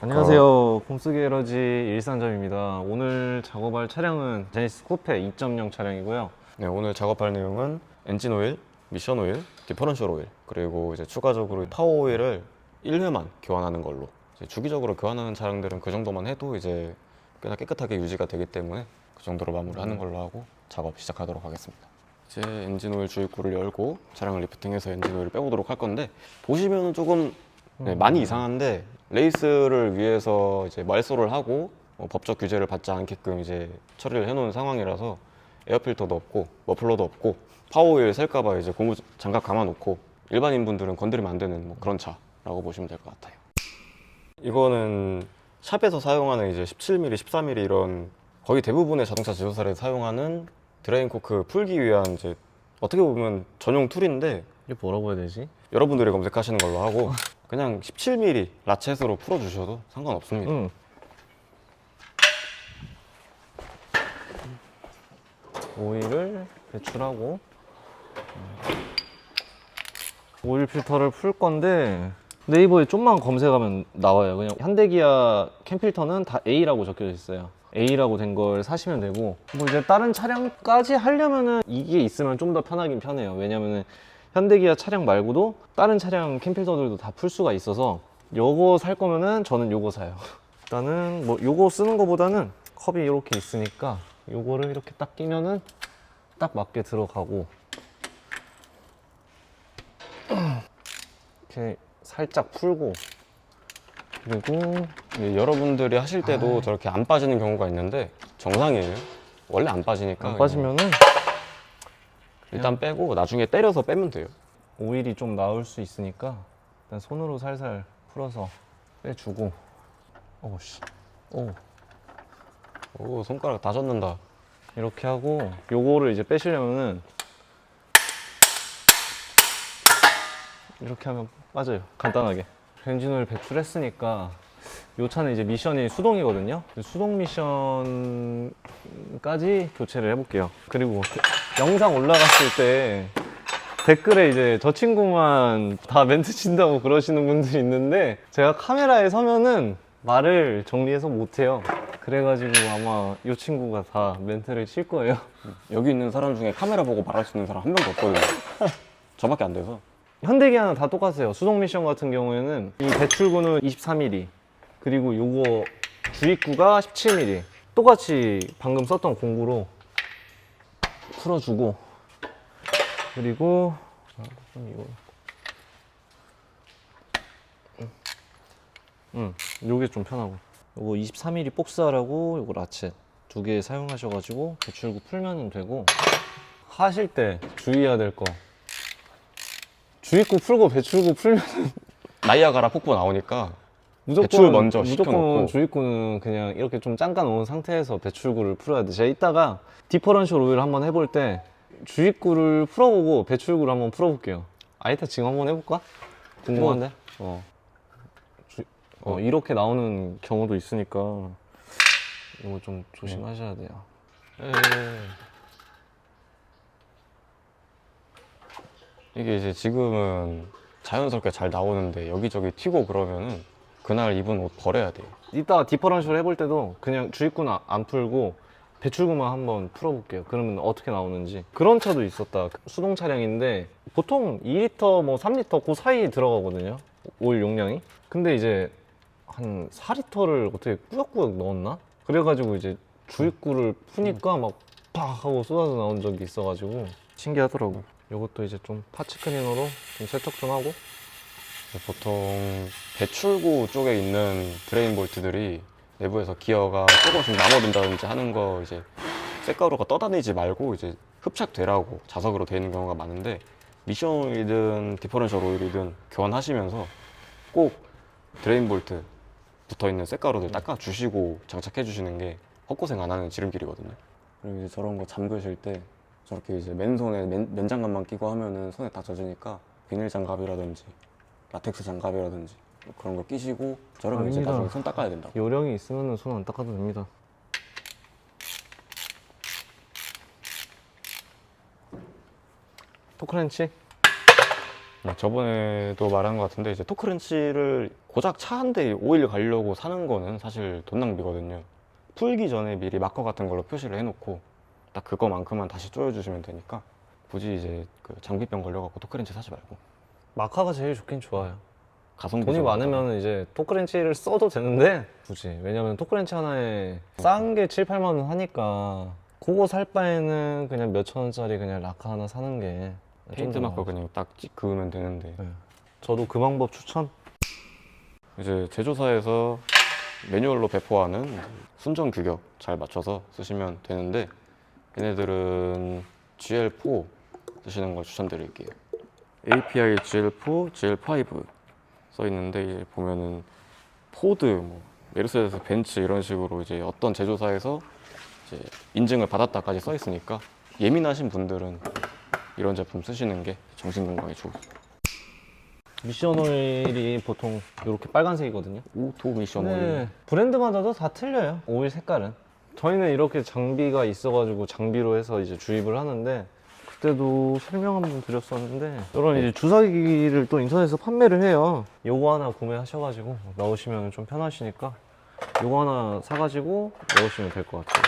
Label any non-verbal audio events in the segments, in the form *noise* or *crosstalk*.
안녕하세요. 곰쓰기 에러지 일산점입니다. 오늘 작업할 차량은 제니스 코페 2.0 차량이고요. 네, 오늘 작업할 내용은 엔진 오일, 미션 오일, 디퍼런셜 오일, 그리고 이제 추가적으로 파워 오일을 1회만 교환하는 걸로. 이제 주기적으로 교환하는 차량들은 그 정도만 해도 이제 꽤나 깨끗하게 유지가 되기 때문에 그 정도로 마무리하는 걸로 하고 작업 시작하도록 하겠습니다. 이제 엔진 오일 주입구를 열고 차량을 리프팅해서 엔진 오일을 빼보도록 할 건데 보시면은 조금 네, 많이 이상한데 레이스를 위해서 이제 말소를 하고 뭐 법적 규제를 받지 않게끔 이제 처리를 해놓은 상황이라서 에어필터도 없고 머플러도 없고 파워오일 셀까봐 이제 고무 장갑 감아놓고 일반인 분들은 건드리면 안 되는 뭐 그런 차라고 보시면 될 것 같아요. 이거는 샵에서 사용하는 이제 17mm, 14mm 이런 거의 대부분의 자동차 제조사에 사용하는 드레인 코크 풀기 위한 이제 어떻게 보면 전용 툴인데 이게 뭐라고 해야 되지? 여러분들이 검색하시는 걸로 하고 *laughs* 그냥 17mm 라쳇으로 풀어주셔도 상관없습니다. 응. 오일을 배출하고 오일 필터를 풀 건데 네이버에 좀만 검색하면 나와요. 그냥 현대기아 캠필터는 다 A라고 적혀져 있어요. A라고 된 걸 사시면 되고 뭐 이제 다른 차량까지 하려면은 이게 있으면 좀 더 편하긴 편해요. 왜냐면은 현대기아 차량 말고도 다른 차량 캠필터들도 다 풀 수가 있어서 요거 살 거면은 저는 요거 사요. *laughs* 일단은 뭐 요거 쓰는 거보다는 컵이 이렇게 있으니까 요거를 이렇게 딱 끼면은 딱 맞게 들어가고 이렇게 살짝 풀고 그리고 예, 여러분들이 하실 때도 저렇게 안 빠지는 경우가 있는데 정상이에요. 원래 안 빠지니까 안 빠지면은 일단 빼고 나중에 때려서 빼면 돼요. 오일이 좀 나올 수 있으니까 일단 손으로 살살 풀어서 빼주고. 오씨. 오. 오 손가락 다 젖는다. 이렇게 하고 요거를 이제 빼시려면은 이렇게 하면 빠져요 간단하게. 엔진오일 배출했으니까 요 차는 이제 미션이 수동이거든요. 수동 미션까지 교체를 해볼게요. 그리고 그- 영상 올라갔을 때 댓글에 이제 저 친구만 다 멘트 친다고 그러시는 분들이 있는데 제가 카메라에 서면은 말을 정리해서 못해요 그래가지고 아마 이 친구가 다 멘트를 칠 거예요 여기 있는 사람 중에 카메라 보고 말할 수 있는 사람 한 명도 없거든요. *laughs* 저밖에 안 돼서. 현대기아는 다 똑같아요. 수동 미션 같은 경우에는 이 배출구는 23mm, 그리고 요거 주입구가 17mm. 똑같이 방금 썼던 공구로 풀어주고, 그리고 아, 이거, 음, 요게 좀 편하고. 요거 23mm 복사라고 요거 라쳇 두 개 사용하셔가지고 배출구 풀면 되고 하실 때 주의해야 될 거. 주입구 풀고 배출구 풀면 *laughs* 나이아가라 폭포 나오니까 무조건 배출 먼저 무조건 시켜놓고. 주입구는 그냥 이렇게 좀 잠깐 놓은 상태에서 배출구를 풀어야 돼. 제가 이따가 디퍼런셜 오일 한번 해볼 때 주입구를 풀어보고 배출구를 한번 풀어볼게요. 아 이따 지금 한번 해볼까? 궁금한데. 어. 주- 어, 이렇게 나오는 경우도 있으니까 이거 좀 조심하셔야 돼요. 에... 이게 이제 지금은 자연스럽게 잘 나오는데 여기저기 튀고 그러면은 그날 입은 옷 버려야 돼요. 이따 디퍼런셜 해볼 때도 그냥 주입구는 안 풀고 배출구만 한번 풀어볼게요. 그러면 어떻게 나오는지. 그런 차도 있었다. 수동 차량인데 보통 2리터, 뭐 3리터 그 사이에 들어가거든요. 오일 용량이. 근데 이제 한 4리터를 어떻게 꾸역꾸역 넣었나? 그래가지고 이제 주입구를 푸니까 막 팍 하고 쏟아져 나온 적이 있어가지고 신기하더라고. 이것도 이제 좀 파츠 클리너로 좀 세척 좀 하고 보통 배출구 쪽에 있는 드레인 볼트들이 내부에서 기어가 조금씩 남아든다든지 하는 거 이제 쇳가루가 떠다니지 말고 이제 흡착되라고 자석으로 되어 있는 경우가 많은데 미션 오일이든 디퍼런셜 오일이든 교환하시면서 꼭 드레인 볼트 붙어 있는 쇳가루들 닦아 주시고 장착해 주시는 게 헛고생 안 하는 지름길이거든요. 그리고 이제 저런 거 잠그실 때 저렇게 이제 맨손에 맨, 맨장갑만 끼고 하면은 손에 다 젖으니까 비닐 장갑이라든지 라텍스 장갑이라든지 뭐 그런 거 끼시고 저러면 이제 아닙니다. 나중에 손 닦아야 된다고. 요령이 있으면 손 안 닦아도 됩니다. 토크렌치 네, 저번에도 말한 것 같은데 이제 토크렌치를 고작 차 한대 오일 가려고 사는 거는 사실 돈 낭비거든요. 풀기 전에 미리 마커 같은 걸로 표시를 해놓고 딱 그거만큼만 다시 조여주시면 되니까 굳이 이제 그 장비병 걸려갖고 토크렌치 사지 말고 마카가 제일 좋긴 좋아요. 가성비 돈이 좀 많으면 이제 토크렌치를 써도 되는데 굳이 왜냐면 토크렌치 하나에 싼 게 7, 8만 원 하니까 그거 살 바에는 그냥 몇천 원짜리 그냥 라카 하나 사는 게 페인트 좀더 마커 그냥 딱 찍 그으면 되는데 네. 저도 그 방법 추천. 이제 제조사에서 매뉴얼로 배포하는 순정 규격 잘 맞춰서 쓰시면 되는데 얘네들은 GL4 쓰시는 걸 추천드릴게요. API GL4, GL5 써 있는데 이제 보면은 포드, 뭐 메르세데스 벤츠 이런 식으로 이제 어떤 제조사에서 이제 인증을 받았다까지 써 있으니까 예민하신 분들은 이런 제품 쓰시는 게 정신 건강에 좋을 미션 오일이 보통 이렇게 빨간색이거든요. 오토 미션 오일. 네, 브랜드마다도 다 틀려요. 오일 색깔은. 저희는 이렇게 장비가 있어가지고 장비로 해서 이제 주입을 하는데 그때도 설명 한번 드렸었는데 이런 이제 주사기를 또 인터넷에서 판매를 해요. 요거 하나 구매하셔가지고 넣으시면 좀 편하시니까 요거 하나 사가지고 넣으시면 될 것 같아요.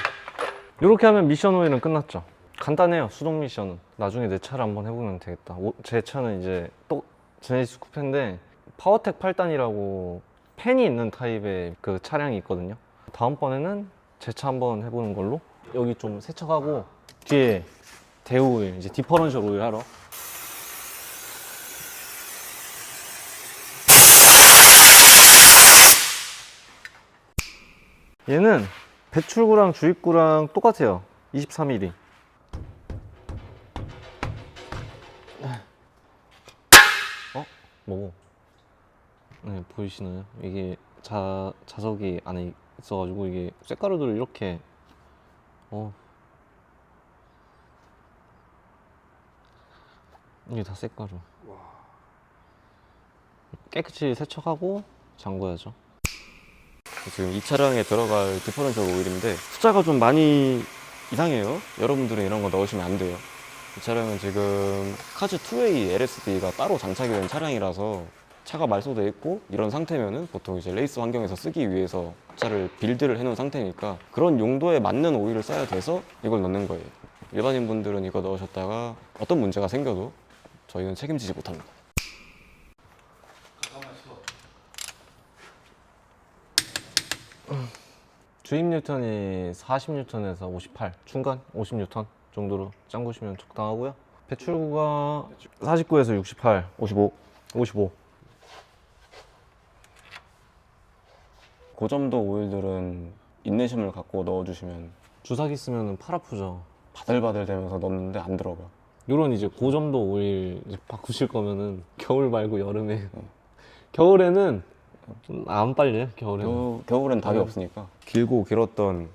이렇게 하면 미션 오일은 끝났죠. 간단해요. 수동 미션은. 나중에 내 차를 한번 해보면 되겠다. 오- 제 차는 이제 또 제네시스 쿠페인데 파워텍 8단이라고 팬이 있는 타입의 그 차량이 있거든요. 다음번에는 제 차 한번 해보는 걸로 여기 좀 세척하고 뒤에 대우 오일 이제 디퍼런셜 오일 하러 얘는 배출구랑 주입구랑 똑같아요 23mm 어? 뭐고? 네 보이시나요? 이게 자, 자석이 안에 있어가지고 이게 쇳가루들을 이렇게 어 이게 다 쇳가루 깨끗이 세척하고 잠궈야죠 지금 이 차량에 들어갈 디퍼런셜 오일인데 숫자가 좀 많이 이상해요. 여러분들은 이런 거 넣으시면 안 돼요. 이 차량은 지금 카즈 2A LSD가 따로 장착이 된 차량이라서 차가 말소돼 있고 이런 상태면은 보통 이제 레이스 환경에서 쓰기 위해서 차를 빌드를 해놓은 상태니까 그런 용도에 맞는 오일을 써야 돼서 이걸 넣는 거예요. 일반인 분들은 이거 넣으셨다가 어떤 문제가 생겨도 저희는 책임지지 못합니다. 주입 뉴턴이 40뉴턴에서 58 중간 50뉴턴 정도로 짱구시면 적당하고요 배출구가 49에서 68 55. 55그 정도 오일들은 인내심을 갖고 넣어주시면 주사기 쓰면 팔 아프죠 바들바들 되면서 넣는데 안 들어가. 요 런 이제 고점도 오일 이제 바꾸실 거면은 겨울 말고 여름에 겨울에는 안 빨려요 겨울에는 겨울엔 답이 네. 없으니까. 길고 길었던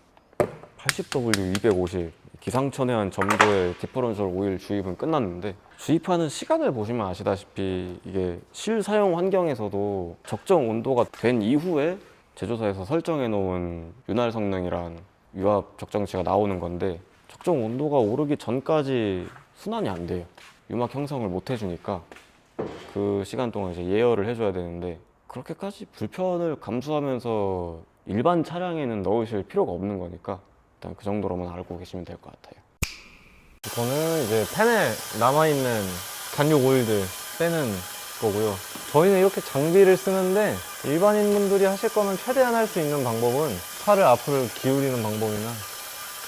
80W 250 기상천외한 점도의 디퍼런셜 오일 주입은 끝났는데 주입하는 시간을 보시면 아시다시피 이게 실사용 환경에서도 적정 온도가 된 이후에 제조사에서 설정해 놓은 윤활 성능이란 유압 적정치가 나오는 건데 적정 온도가 오르기 전까지 순환이 안 돼요. 유막 형성을 못 해주니까 그 시간 동안 이제 예열을 해줘야 되는데 그렇게까지 불편을 감수하면서 일반 차량에는 넣으실 필요가 없는 거니까 일단 그 정도로만 알고 계시면 될 것 같아요. 이거는 이제 팬에 남아있는 잔육 오일들 빼는 거고요. 저희는 이렇게 장비를 쓰는데 일반인 분들이 하실 거면 최대한 할 수 있는 방법은 팔을 앞으로 기울이는 방법이나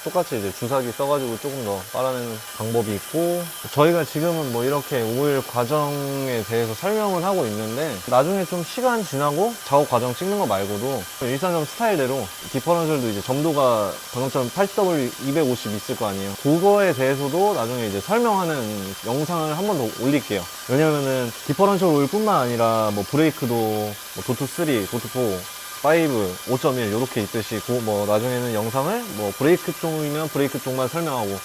똑같이 이제 주사기 써가지고 조금 더 빨아내는 방법이 있고 저희가 지금은 뭐 이렇게 오일 과정에 대해서 설명을 하고 있는데 나중에 좀 시간 지나고 작업 과정 찍는 거 말고도 일산점 스타일대로 디퍼런셜도 이제 점도가 방금처럼 80W 250 있을 거 아니에요. 그거에 대해서도 나중에 이제 설명하는 영상을 한 번 더 올릴게요. 왜냐면은 디퍼런셜 오일 뿐만 아니라 뭐 브레이크도 뭐 도트 3, 도트 4 5, 5.1 이렇게 있듯이 그뭐 나중에는 영상을 뭐 브레이크 쪽이면 브레이크 쪽만 설명하고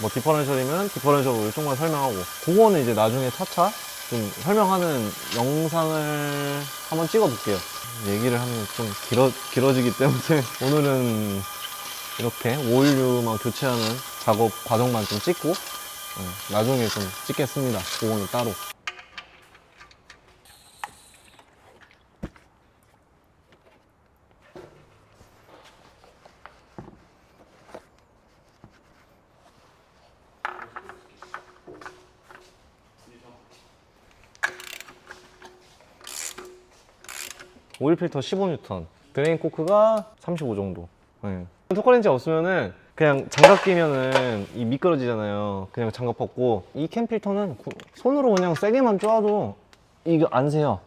뭐 디퍼런셜이면 디퍼런셜 쪽만 설명하고 그거는 이제 나중에 차차 좀 설명하는 영상을 한번 찍어볼게요. 얘기를 하면 좀 길어 길어지기 때문에 *laughs* 오늘은 이렇게 오일류만 교체하는 작업 과정만 좀 찍고 어, 나중에 좀 찍겠습니다. 그거는 따로. 오일 필터 15N, 드레인 코크가 35 정도. 네. 토커렌치 없으면은 그냥 장갑 끼면은 이 미끄러지잖아요. 그냥 장갑 벗고 이 캠 필터는 구- 손으로 그냥 세게만 쪼아도 이거 안 새요.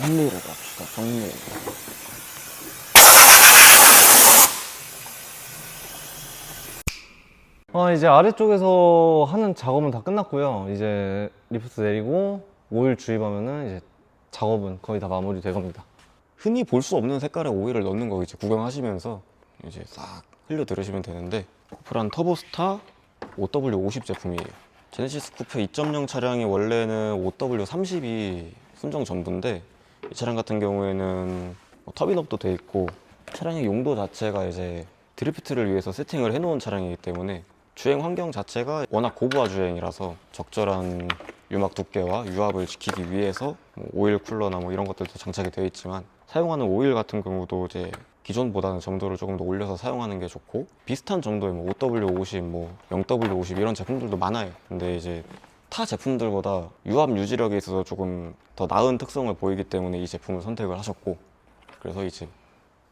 정리를 합시다. 정리. 어, 이제 아래쪽에서 하는 작업은 다 끝났고요. 이제 리프트 내리고 오일 주입하면은 이제 작업은 거의 다 마무리될 겁니다. 흔히 볼 수 없는 색깔의 오일을 넣는 거 이제 구경하시면서 이제 싹 흘려 들으시면 되는데 코프란 터보스타 OW50 제품이에요. 제네시스 쿠페 2.0 차량이 원래는 OW30이 순정 전부인데 이 차량 같은 경우에는 뭐 터빈업도 돼 있고 차량의 용도 자체가 이제 드리프트를 위해서 세팅을 해놓은 차량이기 때문에 주행 환경 자체가 워낙 고부하 주행이라서 적절한 유막 두께와 유압을 지키기 위해서 뭐 오일 쿨러나 뭐 이런 것들도 장착이 되어 있지만 사용하는 오일 같은 경우도 이제 기존보다는 점도를 조금 더 올려서 사용하는 게 좋고 비슷한 점도의 뭐 OW50, 뭐 0W50 이런 제품들도 많아요. 근데 이제 타 제품들보다 유압 유지력에 있어서 조금 더 나은 특성을 보이기 때문에 이 제품을 선택을 하셨고 그래서 이제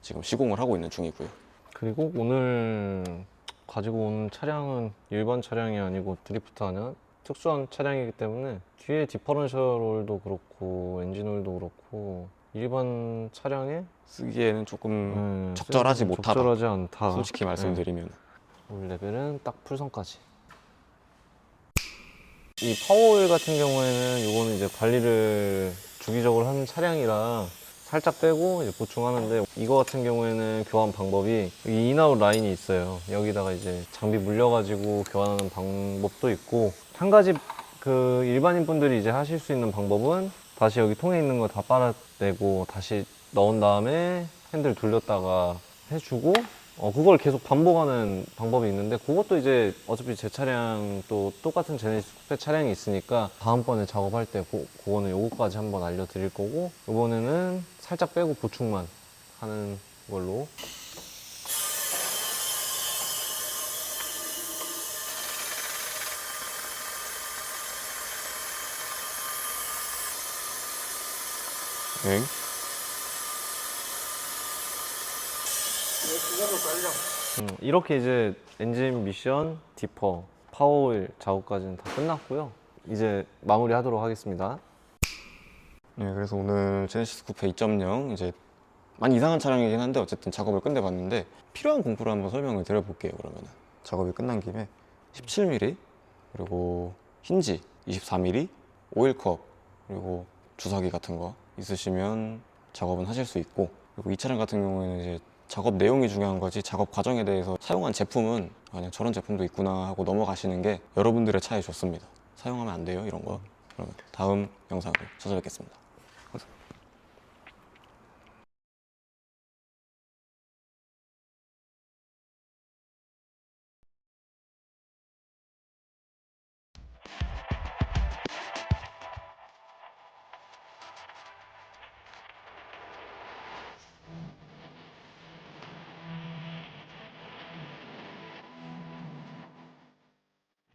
지금 시공을 하고 있는 중이고요. 그리고 오늘 가지고 온 차량은 일반 차량이 아니고 드리프트 하는 특수한 차량이기 때문에 뒤에 디퍼런셜 오일도 그렇고 엔진 오일도 그렇고 일반 차량에 쓰기에는 조금 음, 적절하지 못하다. 적절하지 않다. 솔직히 말씀드리면 오일 레벨은 딱 풀선까지. 이 파워오일 같은 경우에는 이거는 이제 관리를 주기적으로 하는 차량이라 살짝 빼고 이제 보충하는데 이거 같은 경우에는 교환 방법이 여기 인아웃 라인이 있어요. 여기다가 이제 장비 물려가지고 교환하는 방법도 있고 한 가지 그 일반인 분들이 이제 하실 수 있는 방법은 다시 여기 통에 있는 거 다 빨아내고 다시 넣은 다음에 핸들 돌렸다가 해주고 어, 그걸 계속 반복하는 방법이 있는데 그것도 이제 어차피 제 차량 또 똑같은 제네시스 쿠페 차량이 있으니까 다음번에 작업할 때 그, 그거는 요거까지 한번 알려드릴 거고 이번에는 살짝 빼고 보충만 하는 걸로 네. 음, 이렇게 이제 엔진 미션, 디퍼, 파워오일 작업까지는 다 끝났고요 이제 마무리하도록 하겠습니다 네, 그래서 오늘 제네시스 쿠페 2.0 이제 많이 이상한 차량이긴 한데 어쨌든 작업을 끝내봤는데 필요한 공구를 한번 설명을 드려볼게요. 그러면은 작업이 끝난 김에 17mm 그리고 힌지 24mm 오일컵 그리고 주사기 같은 거 있으시면 작업은 하실 수 있고 그리고 이 차량 같은 경우에는 이제 작업 내용이 중요한 거지 작업 과정에 대해서 사용한 제품은 아, 그냥 저런 제품도 있구나 하고 넘어가시는 게 여러분들의 차에 좋습니다. 사용하면 안 돼요 이런 거. 그러면 다음 영상으로 찾아뵙겠습니다.